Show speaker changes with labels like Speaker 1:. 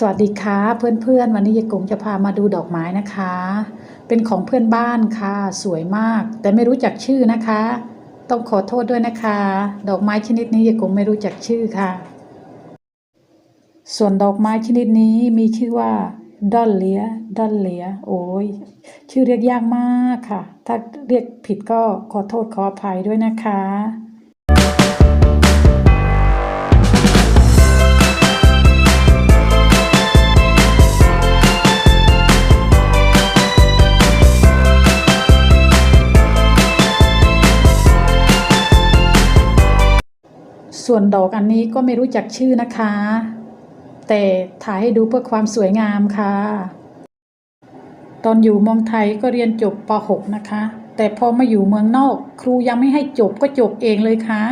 Speaker 1: สวัสดีค่ะเพื่อนๆ วันนี้ยายกงจะพามาดูดอกไม้นะคะ เป็นของเพื่อนบ้านค่ะ สวยมาก แต่ไม่รู้จักชื่อนะคะ ต้องขอโทษด้วยนะคะ ดอกไม้ชนิดนี้ยายกงไม่รู้จักชื่อค่ะ ส่วนดอกไม้ชนิดนี้มีชื่อว่าดอลเลียดอลเลียโอ้ยชื่อเรียกยากมากค่ะ ถ้าเรียกผิดก็ขอโทษขออภัยด้วยนะคะ ส่วนดอกอันนี้ก็ไม่รู้จักชื่อนะคะ แต่ถ่ายให้ดูเพื่อความสวยงามค่ะ ตอนอยู่เมืองไทยก็เรียนจบป .6 นะคะ แต่พอมาอยู่เมืองนอก ครูยังไม่ให้จบก็จบเองเลยค่ะ